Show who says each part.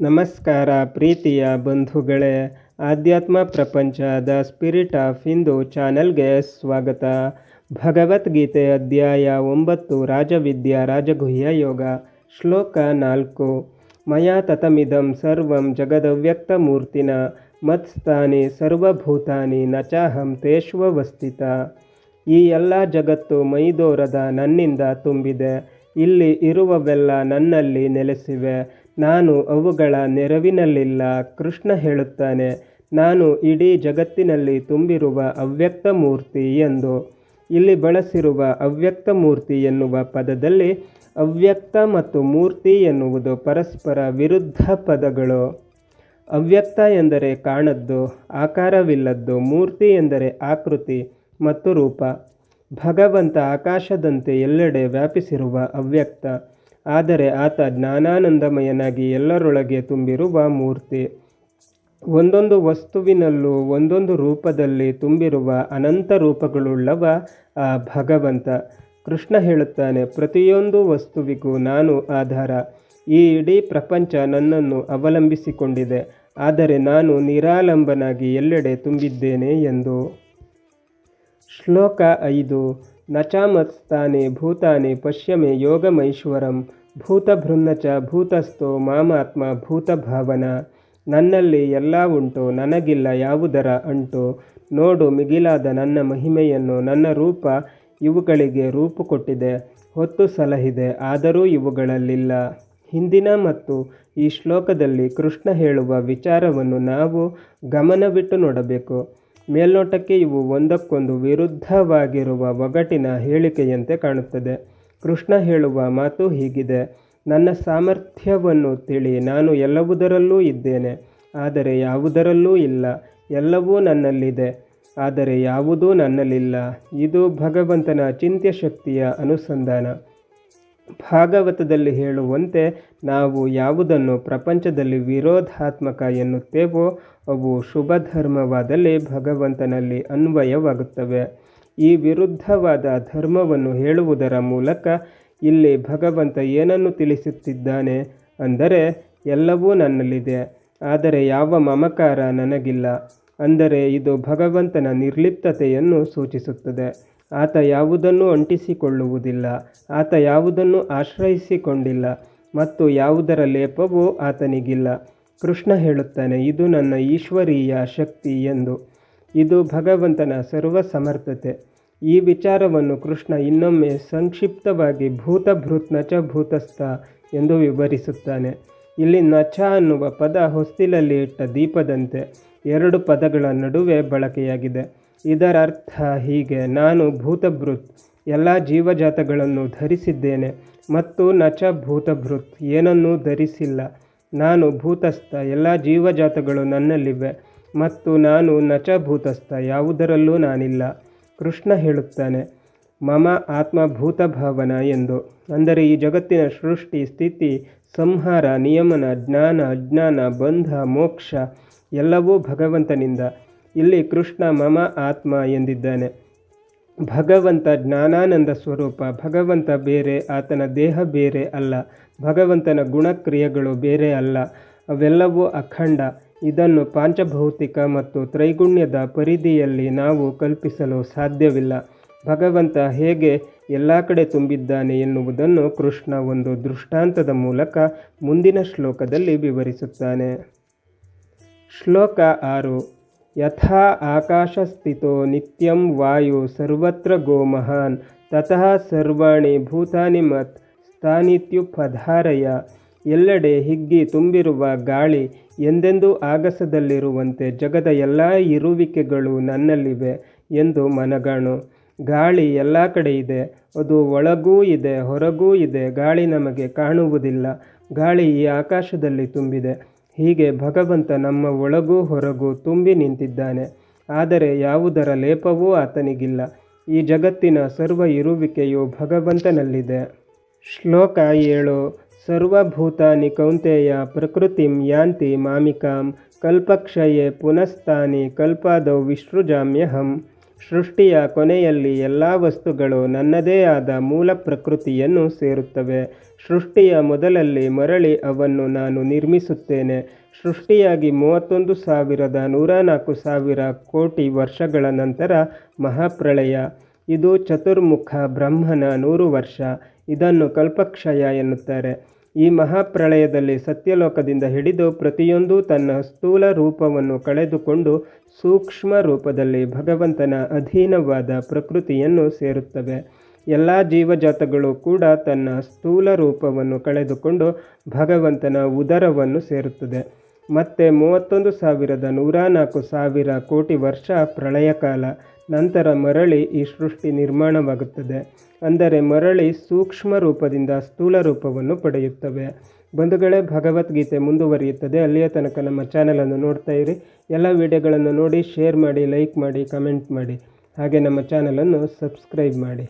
Speaker 1: ನಮಸ್ಕಾರ ಪ್ರೀತಿಯ ಬಂಧುಗಳೇ, ಆಧ್ಯಾತ್ಮ ಪ್ರಪಂಚ ದ ಸ್ಪಿರಿಟ್ ಆಫ್ ಹಿಂದೂ ಚಾನೆಲ್ಗೆ ಸ್ವಾಗತ. ಭಗವದ್ಗೀತೆ ಅಧ್ಯಾಯ ಒಂಬತ್ತು, ರಾಜವಿದ್ಯಾ ರಾಜಗುಹ್ಯ ಯೋಗ, ಶ್ಲೋಕ ನಾಲ್ಕು. ಮಯಾ ತತಮಿದಂ ಸರ್ವಂ ಜಗದವ್ಯಕ್ತಮೂರ್ತಿನ ಮತ್ಸ್ಥಾನಿ ಸರ್ವಭೂತಾನಿ ನಚಾಹಂ ಚಾಹಂ ತೇಷ್ವವಸ್ಥಿತ ಈ ಎಲ್ಲ ಜಗತ್ತು ಮೈದೋರದ ನನ್ನಿಂದ ತುಂಬಿದೆ, ಇಲ್ಲಿ ಇರುವವೆಲ್ಲ ನನ್ನಲ್ಲಿ ನೆಲೆಸಿವೆ ನಾನು ಅವುಗಳ ನೆರವಿನಲ್ಲಿಲ್ಲ, ಕೃಷ್ಣ ಹೇಳುತ್ತಾನೆ, ನಾನು ಇಡೀ ಜಗತ್ತಿನಲ್ಲಿ ತುಂಬಿರುವ ಅವ್ಯಕ್ತ ಮೂರ್ತಿ ಎಂದು. ಇಲ್ಲಿ ಬಳಸಿರುವ ಅವ್ಯಕ್ತ ಮೂರ್ತಿ ಎನ್ನುವ ಪದದಲ್ಲಿ ಅವ್ಯಕ್ತ ಮತ್ತು ಮೂರ್ತಿ ಎನ್ನುವುದು ಪರಸ್ಪರ ವಿರುದ್ಧ ಪದಗಳು. ಅವ್ಯಕ್ತ ಎಂದರೆ ಕಾಣದ್ದು, ಆಕಾರವಿಲ್ಲದ್ದು, ಮೂರ್ತಿ ಎಂದರೆ ಆಕೃತಿ ಮತ್ತು ರೂಪ. ಭಗವಂತ ಆಕಾಶದಂತೆ ಎಲ್ಲೆಡೆ ವ್ಯಾಪಿಸಿರುವ ಅವ್ಯಕ್ತ. ಆದರೆ ಆತ ಜ್ಞಾನಾನಂದಮಯನಾಗಿ ಎಲ್ಲರೊಳಗೆ ತುಂಬಿರುವ ಮೂರ್ತಿ. ಒಂದೊಂದು ವಸ್ತುವಿನಲ್ಲೂ ಒಂದೊಂದು ರೂಪದಲ್ಲಿ ತುಂಬಿರುವ ಅನಂತ ರೂಪಗಳುಳ್ಳವ ಆ ಭಗವಂತ. ಕೃಷ್ಣ ಹೇಳುತ್ತಾನೆ, ಪ್ರತಿಯೊಂದು ವಸ್ತುವಿಗೂ ನಾನು ಆಧಾರ. ಈ ಇಡೀ ಪ್ರಪಂಚ ನನ್ನನ್ನು ಅವಲಂಬಿಸಿಕೊಂಡಿದೆ. ಆದರೆ ನಾನು ನಿರಾಲಂಬನಾಗಿ ಎಲ್ಲೆಡೆ ತುಂಬಿದ್ದೇನೆ ಎಂದು. ಶ್ಲೋಕ ಐದು, ನಚಾಮತ್ಸ್ತಾನೆ ಭೂತಾನಿ ಪಶ್ಯಮೆ ಯೋಗಮೈಶ್ವರಂ. ಭೂತಭೃನ್ನ ಚ ಭೂತಸ್ಥೋ, ಮಾಮಾತ್ಮ, ಭೂತಭಾವನ, ನನ್ನಲ್ಲಿ ಎಲ್ಲ ಉಂಟು, ನನಗಿಲ್ಲ ಯಾವುದರ ಅಂಟು. ನೋಡು, ಮಿಗಿಲಾದ ನನ್ನ ಮಹಿಮೆಯನ್ನು ನನ್ನ ರೂಪ ಇವುಗಳಿಗೆ ರೂಪು ಕೊಟ್ಟಿದೆ ಹೊತ್ತು ಸಲಹಿದೆ, ಆದರೂ ಇವುಗಳಲ್ಲಿಲ್ಲ. ಹಿಂದಿನ ಮತ್ತು ಈ ಶ್ಲೋಕದಲ್ಲಿ ಕೃಷ್ಣ ಹೇಳುವ ವಿಚಾರವನ್ನು ನಾವು ಗಮನವಿಟ್ಟು ನೋಡಬೇಕು. ಮೇಲ್ನೋಟಕ್ಕೆ ಇವು ಒಂದಕ್ಕೊಂದು ವಿರುದ್ಧವಾಗಿರುವ ಒಗಟಿನ ಹೇಳಿಕೆಯಂತೆ ಕಾಣುತ್ತದೆ. ಕೃಷ್ಣ ಹೇಳುವ ಮಾತು ಹೀಗಿದೆ. ನನ್ನ ಸಾಮರ್ಥ್ಯವನ್ನು ತಿಳಿ, ನಾನು ಎಲ್ಲವುದರಲ್ಲೂ ಇದ್ದೇನೆ, ಆದರೆ ಯಾವುದರಲ್ಲೂ ಇಲ್ಲ. ಎಲ್ಲವೂ ನನ್ನಲ್ಲಿದೆ, ಆದರೆ ಯಾವುದೂ ನನ್ನಲ್ಲಿಲ್ಲ. ಇದು ಭಗವಂತನ ಚಿಂತ್ಯ ಶಕ್ತಿಯ ಅನುಸಂಧಾನ. ಭಾಗವತದಲ್ಲಿ ಹೇಳುವಂತೆ, ನಾವು ಯಾವುದನ್ನು ಪ್ರಪಂಚದಲ್ಲಿ ವಿರೋಧಾತ್ಮಕ ಎನ್ನುತ್ತೇವೋ, ಅವು ಶುಭ ಧರ್ಮವಾದಲ್ಲಿ ಭಗವಂತನಲ್ಲಿ ಅನ್ವಯವಾಗುತ್ತವೆ. ಈ ವಿರುದ್ಧವಾದ ಧರ್ಮವನ್ನು ಹೇಳುವುದರ ಮೂಲಕ ಇಲ್ಲಿ ಭಗವಂತ ಏನನ್ನು ತಿಳಿಸುತ್ತಿದ್ದಾನೆ ಅಂದರೆ, ಎಲ್ಲವೂ ನನ್ನಲ್ಲಿದೆ, ಆದರೆ ಯಾವ ಮಮಕಾರ ನನಗಿಲ್ಲ. ಅಂದರೆ ಇದು ಭಗವಂತನ ನಿರ್ಲಿಪ್ತತೆಯನ್ನು ಸೂಚಿಸುತ್ತದೆ. ಆತ ಯಾವುದನ್ನು ಅಂಟಿಸಿಕೊಳ್ಳುವುದಿಲ್ಲ, ಆತ ಯಾವುದನ್ನು ಆಶ್ರಯಿಸಿಕೊಂಡಿಲ್ಲ ಮತ್ತು ಯಾವುದರ ಲೇಪವೂ ಆತನಿಗಿಲ್ಲ. ಕೃಷ್ಣ ಹೇಳುತ್ತಾನೆ, ಇದು ನನ್ನ ಈಶ್ವರೀಯ ಶಕ್ತಿ ಎಂದು. ಇದು ಭಗವಂತನ ಸರ್ವ ಸಮರ್ಥತೆ ಈ ವಿಚಾರವನ್ನು ಕೃಷ್ಣ ಇನ್ನೊಮ್ಮೆ ಸಂಕ್ಷಿಪ್ತವಾಗಿ ಭೂತಭೃತ್ ನಚ ಭೂತಸ್ಥ ಎಂದು ವಿವರಿಸುತ್ತಾನೆ. ಇಲ್ಲಿ ನಚ ಅನ್ನುವ ಪದ ಹೊಸ್ತಿಲಲ್ಲಿ ಇಟ್ಟ ದೀಪದಂತೆ ಎರಡು ಪದಗಳ ನಡುವೆ ಬಳಕೆಯಾಗಿದೆ. ಇದರ ಅರ್ಥ ಹೀಗೆ, ನಾನು ಭೂತಭೃತ್, ಎಲ್ಲ ಜೀವಜಾತಗಳನ್ನು ಧರಿಸಿದ್ದೇನೆ ಮತ್ತು ನಚ ಭೂತಭೃತ್ ಏನನ್ನೂ ಧರಿಸಿಲ್ಲ. ನಾನು ಭೂತಸ್ಥ, ಎಲ್ಲ ಜೀವಜಾತಗಳು ನನ್ನಲ್ಲಿವೆ. ಮತ್ತು ನಾನು ನಚಭೂತಸ್ಥ, ಯಾವುದರಲ್ಲೂ ನಾನಿಲ್ಲ. ಕೃಷ್ಣ ಹೇಳುತ್ತಾನೆ, ಮಮ ಆತ್ಮಭೂತ ಭಾವನ ಎಂದು. ಅಂದರೆ ಈ ಜಗತ್ತಿನ ಸೃಷ್ಟಿ, ಸ್ಥಿತಿ, ಸಂಹಾರ, ನಿಯಮನ, ಜ್ಞಾನ, ಅಜ್ಞಾನ, ಬಂಧ, ಮೋಕ್ಷ, ಎಲ್ಲವೂ ಭಗವಂತನಿಂದ. ಇಲ್ಲಿ ಕೃಷ್ಣ ಮಮ ಆತ್ಮ ಎಂದಿದ್ದಾನೆ. ಭಗವಂತ ಜ್ಞಾನಾನಂದ ಸ್ವರೂಪ, ಭಗವಂತ ಬೇರೆ, ಆತನ ದೇಹ ಬೇರೆ ಅಲ್ಲ. ಭಗವಂತನ ಗುಣಕ್ರಿಯೆಗಳು ಬೇರೆ ಅಲ್ಲ. ಅವೆಲ್ಲವೂ ಅಖಂಡ. ಇದನ್ನು ಪಾಂಚಭೌತಿಕ ಮತ್ತು ತ್ರೈಗುಣ್ಯದ ಪರಿಧಿಯಲ್ಲಿ ನಾವು ಕಲ್ಪಿಸಲು ಸಾಧ್ಯವಿಲ್ಲ. ಭಗವಂತ ಹೇಗೆ ಎಲ್ಲ ಕಡೆ ತುಂಬಿದ್ದಾನೆ ಎನ್ನುವುದನ್ನು ಕೃಷ್ಣ ಒಂದು ದೃಷ್ಟಾಂತದ ಮೂಲಕ ಮುಂದಿನ ಶ್ಲೋಕದಲ್ಲಿ ವಿವರಿಸುತ್ತಾನೆ. ಶ್ಲೋಕ ಆರು. ಯಥಾ ಆಕಾಶಸ್ಥಿತೋ ನಿತ್ಯಂ ವಾಯು ಸರ್ವತ್ರ ಗೋಮಹಾನ್. ತತಃ ಸರ್ವಾಣಿ ಭೂತಾನಿ ಮತ್ ಸ್ಥಾನಿತ್ಯುಪಧಾರಯ. ಎಲ್ಲೆಡೆ ಹಿಗ್ಗಿ ತುಂಬಿರುವ ಗಾಳಿ ಎಂದೆಂದೂ ಆಗಸದಲ್ಲಿರುವಂತೆ ಜಗದ ಎಲ್ಲ ಇರುವಿಕೆಗಳು ನನ್ನಲ್ಲಿವೆ ಎಂದು ಮನಗಾಣು. ಗಾಳಿ ಎಲ್ಲ ಕಡೆ ಇದೆ, ಅದು ಒಳಗೂ ಇದೆ, ಹೊರಗೂ ಇದೆ, ಗಾಳಿ ನಮಗೆ ಕಾಣುವುದಿಲ್ಲ. ಗಾಳಿ ಈ ಆಕಾಶದಲ್ಲಿ ತುಂಬಿದೆ. ಹೀಗೆ ಭಗವಂತ ನಮ್ಮ ಒಳಗೂ ಹೊರಗೂ ತುಂಬಿ ನಿಂತಿದ್ದಾನೆ. ಆದರೆ ಯಾವುದರ ಲೇಪವೂ ಆತನಿಗಿಲ್ಲ. ಈ ಜಗತ್ತಿನ ಸರ್ವ ಇರುವಿಕೆಯು ಭಗವಂತನಲ್ಲಿದೆ. ಶ್ಲೋಕ ಏಳು. ಸರ್ವಭೂತಾನಿ ಕೌಂತೆಯ ಪ್ರಕೃತಿಂ ಯಾಂತಿ ಮಾಮಿಕಾಂ ಕಲ್ಪಕ್ಷಯೆ ಪುನಸ್ತಾನಿ ಕಲ್ಪಾದೌ ವಿಸೃಜಾಮ್ಯಹಂ. ಸೃಷ್ಟಿಯ ಕೊನೆಯಲ್ಲಿ ಎಲ್ಲ ವಸ್ತುಗಳು ನನ್ನದೇ ಆದ ಮೂಲ ಪ್ರಕೃತಿಯನ್ನು ಸೇರುತ್ತವೆ. ಸೃಷ್ಟಿಯ ಮೊದಲಲ್ಲಿ ಮರಳಿ ಅವನ್ನು ನಾನು ನಿರ್ಮಿಸುತ್ತೇನೆ. ಸೃಷ್ಟಿಯಾಗಿ ಮೂವತ್ತೊಂದು ಸಾವಿರದ ನೂರ ನಾಲ್ಕು ಸಾವಿರ ಕೋಟಿ ವರ್ಷಗಳ ನಂತರ ಮಹಾಪ್ರಳಯ. ಇದು ಚತುರ್ಮುಖ ಬ್ರಹ್ಮನ ನೂರು ವರ್ಷ. ಇದನ್ನು ಕಲ್ಪಕ್ಷಯ ಎನ್ನುತ್ತಾರೆ. ಈ ಮಹಾಪ್ರಳಯದಲ್ಲಿ ಸತ್ಯಲೋಕದಿಂದ ಹಿಡಿದು ಪ್ರತಿಯೊಂದೂ ತನ್ನ ಸ್ಥೂಲ ರೂಪವನ್ನು ಕಳೆದುಕೊಂಡು ಸೂಕ್ಷ್ಮ ರೂಪದಲ್ಲಿ ಭಗವಂತನ ಅಧೀನವಾದ ಪ್ರಕೃತಿಯನ್ನು ಸೇರುತ್ತವೆ. ಎಲ್ಲ ಜೀವಜಾತಗಳು ಕೂಡ ತನ್ನ ಸ್ಥೂಲ ರೂಪವನ್ನು ಕಳೆದುಕೊಂಡು ಭಗವಂತನ ಉದರವನ್ನು ಸೇರುತ್ತದೆ. ಮತ್ತೆ ಮೂವತ್ತೊಂದು ಸಾವಿರದ ನೂರ ನಾಲ್ಕು ಸಾವಿರ ಕೋಟಿ ವರ್ಷ ಪ್ರಳಯಕಾಲ. ನಂತರ ಮರಳಿ ಈ ಸೃಷ್ಟಿ ನಿರ್ಮಾಣವಾಗುತ್ತದೆ. ಅಂದರೆ ಮರಳಿ ಸೂಕ್ಷ್ಮ ರೂಪದಿಂದ ಸ್ಥೂಲ ರೂಪವನ್ನು ಪಡೆಯುತ್ತವೆ. ಬಂಧುಗಳೇ, ಭಗವದ್ಗೀತೆ ಮುಂದುವರಿಯುತ್ತದೆ. ಅಲ್ಲಿಯ ತನಕ ನಮ್ಮ ಚಾನಲನ್ನು ನೋಡ್ತಾ ಇರಿ. ಎಲ್ಲ ವಿಡಿಯೋಗಳನ್ನು ನೋಡಿ ಶೇರ್ ಮಾಡಿ ಲೈಕ್ ಮಾಡಿ ಕಮೆಂಟ್ ಮಾಡಿ. ಹಾಗೆ ನಮ್ಮ ಚಾನಲನ್ನು ಸಬ್ಸ್ಕ್ರೈಬ್ ಮಾಡಿ.